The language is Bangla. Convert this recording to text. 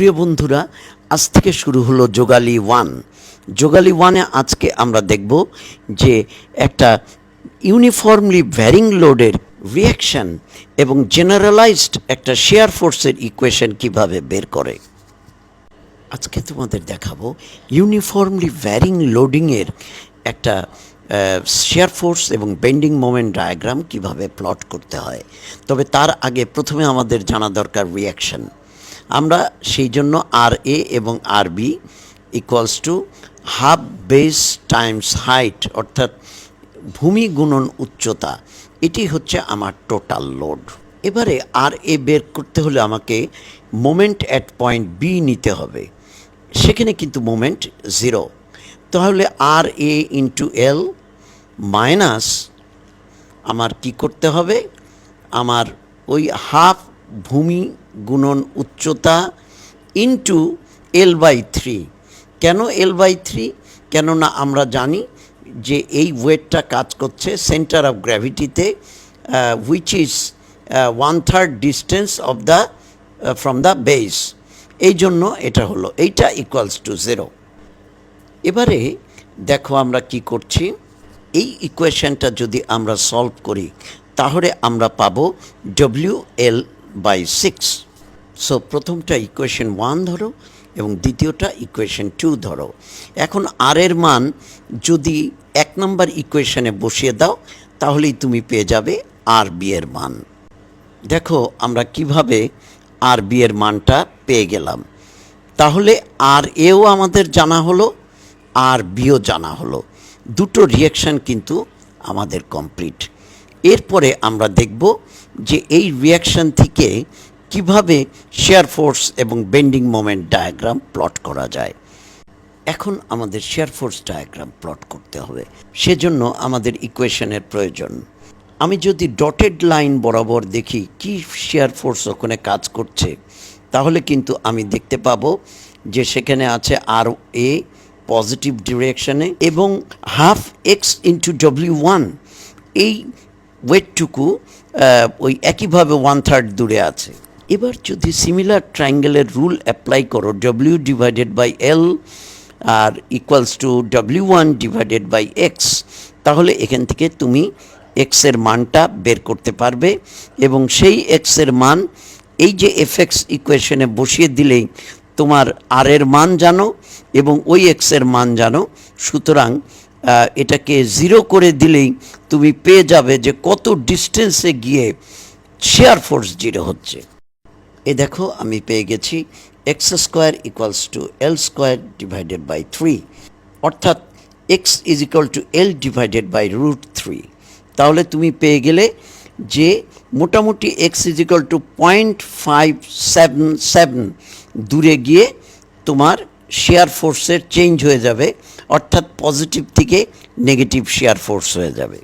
প্রিয় বন্ধুরা, আজ থেকে শুরু হলো যোগালি ওয়ান। যোগালি ওয়ানে আজকে আমরা দেখব যে একটা ইউনিফর্মলি ভ্যারিং লোডের রিয়াকশন এবং জেনারেলাইজড একটা শেয়ার ফোর্সের ইকুয়েশন কীভাবে বের করে। আজকে তোমাদের দেখাবো ইউনিফর্মলি ভ্যারিং লোডিংয়ের একটা শেয়ার ফোর্স এবং বেন্ডিং মোমেন্ট ডায়াগ্রাম কীভাবে প্লট করতে হয়। তবে তার আগে প্রথমে আমাদের জানা দরকার রিয়াকশন আমরা সেই জন্য আর এ এবং R B equals to half base times height অর্থাৎ ভূমি গুণন উচ্চতা। এটি হচ্ছে আমার টোটাল লোড এবারে আর এ বের করতে হলে আমাকে মোমেন্ট অ্যাট পয়েন্ট বি নিতে হবে। সেখানে কিন্তু মোমেন্ট জিরো তাহলে আর এ ইন্টু এল মাইনাস আমার কি করতে হবে? আমার ওই হাফ ভূমি গুণন উচ্চতা ইন্টু এল বাই থ্রি কেন এল বাই থ্রি কেননা আমরা জানি যে এই ওয়েটটা কাজ করছে centre of গ্র্যাভিটিতে which is one third distance of the from the base এই জন্য এটা হলো, এইটা ইকুয়ালস টু জিরো এবারে দেখো আমরা কি করছি। এই ইকুয়েশনটা যদি আমরা সলভ করি, তাহলে আমরা পাবো W L by six so প্রথমটা ইকুয়েশন ওয়ান ধরো এবং দ্বিতীয়টা ইকুয়েশন টু ধরো। এখন আর এর মান যদি এক নম্বর ইকুয়েশনে বসিয়ে দাও, তাহলেই তুমি পেয়ে যাবে আর বি এর মান। দেখো, আমরা কীভাবে আর বি এর মানটা পেয়ে গেলাম। তাহলে আর এও আমাদের জানা হলো আর বিও জানা হলো। দুটো রিয়াকশান কিন্তু আমাদের কমপ্লিট এরপরে আমরা দেখব যে এই রিয়াকশান থেকে কীভাবে শেয়ার ফোর্স এবং বেন্ডিং মোমেন্ট ডায়াগ্রাম প্লট করা যায়। এখন আমাদের শেয়ার ফোর্স ডায়াগ্রাম প্লট করতে হবে। সেজন্য আমাদের ইকুয়েশনের প্রয়োজন। আমি যদি ডটেড লাইন বরাবর দেখি কি শেয়ার ফোর্স ওখানে কাজ করছে, তাহলে কিন্তু আমি দেখতে পাবো যে সেখানে আছে আর এ পজিটিভ ডিরেকশনে এবং half x into W one এই ওয়েটটুকু ওই একইভাবে ওয়ান থার্ড দূরে আছে। এবার যদি সিমিলার ট্রায়াঙ্গেলের রুল অ্যাপ্লাই করো W divided by L R equals to W one divided by x তাহলে এখান থেকে তুমি এক্সের মানটা বের করতে পারবে এবং সেই এক্সের মান, এই যে এফএক্স ইকুয়েশনে বসিয়ে দিলেই তোমার আর এর মান জানো এবং ওই এক্সের মান জানো। সুতরাং এটাকে জিরো করে দিলেই তুমি পেয়ে যাবে যে কত ডিস্টেন্সে গিয়ে শেয়ার ফোর্স জিরো হচ্ছে। এ দেখো, আমি পেয়ে গেছি x square equals to L square divided by three অর্থাৎ x is equal to L divided by root three তাহলে তুমি পেয়ে গেলে যে মোটামুটি x is equal to point five seven seven দূরে গিয়ে তোমার শেয়ার ফোর্সের চেঞ্জ হয়ে যাবে অর্থাৎ পজিটিভ থেকে নেগেটিভ শেয়ার ফোর্স হয়ে যাবে।